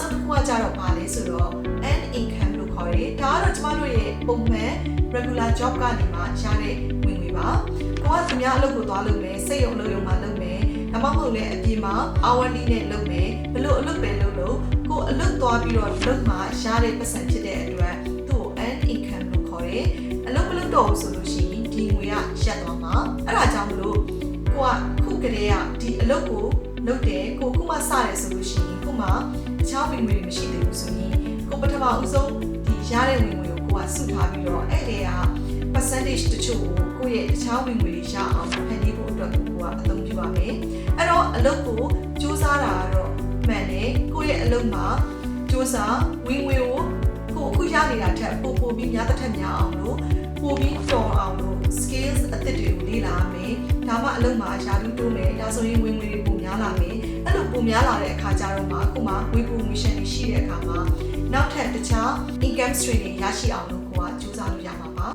ဆုံးတစ်ခုကကြတော့ပါလဲဆိုတော့ an income လို့ခေါ်တယ်ဒါကတော့ကျမတို့ရဲ့ပုံမှန် regular job ကနေမှရတဲ့ဝင်ငွေပါကိုကသူများအလုပ်ကိုသွားလုပ်မယ်စိတ်ရုံအလုပ်ရုံမှာလုပ်မယ်ဒါမှမဟုတ်လည်းအပြင်မှာ hourly နဲ့လုပ်မယ်ဘလို့အလုပ်ပဲလုပ်လို့ကိုအလုပ်သွားပြီးတော့လုပ်မှရတဲ့ပတ်စံဖြစ်တဲ့အတွက်သူ့ကို an income လို့ခေါ်တယ်အလုပ်မလုပ်တော့ဘူးဆိုလို့ရှိရင်ဒီငွေကရက်သွားမှာအဲ့ဒါကြောင့်မလို့ကိုကခုကလေးကဒီအလုပ်ကိုလုပ်တယ်ကိုခုမှစတယ်ဆိုလို့ရှိရင်ခုမှတ ခြားဝင်ငွေတွေမရှိသေးဘူးဆိုရင်ကိုပထမဦးဆုံးဒီရတဲ့ဝင်ငွေကိုကိုကစုထားပြီးတော့အဲ့ဒီက percentage တချို့ကိုကိုယ့်ရဲ့တခြားဝင်ငွေတွေရအောင်ဖန်တီးဖို့အတွက်ကိုကိုကအသုံးပြုပါမယ်အဲ့တော့အလုပ်ကိုစူးစမ်းတာကတော့မှန်တယ်ကိုယ့်ရဲ့အလုပ်မှာစူးစမ်းဝင်ငွေကိုကိုအခုရနေတာထက်ပိုပိုပြီးများတစ်ထက်များအောင်လို့ပိုပြီးတော်အောင်လို့ skills အသစ်တွေကိုလေ့လာမယ်ဒါမှအလုပ်မှာယာတူတိုးမယ်ဒါဆိုရင်ဝင်ငွေတွေပိုများလာမယ် အဲ့လိုပိုများလာတဲ့အခါကျတော့မှကိုမှဝေပိုမရှင်တွေရှိတဲ့အခါမှာနောက်ထပ်တခြား income stream တွေရရှိအောင်လို့ကိုကစူးစမ်းလို့ရမှာပါ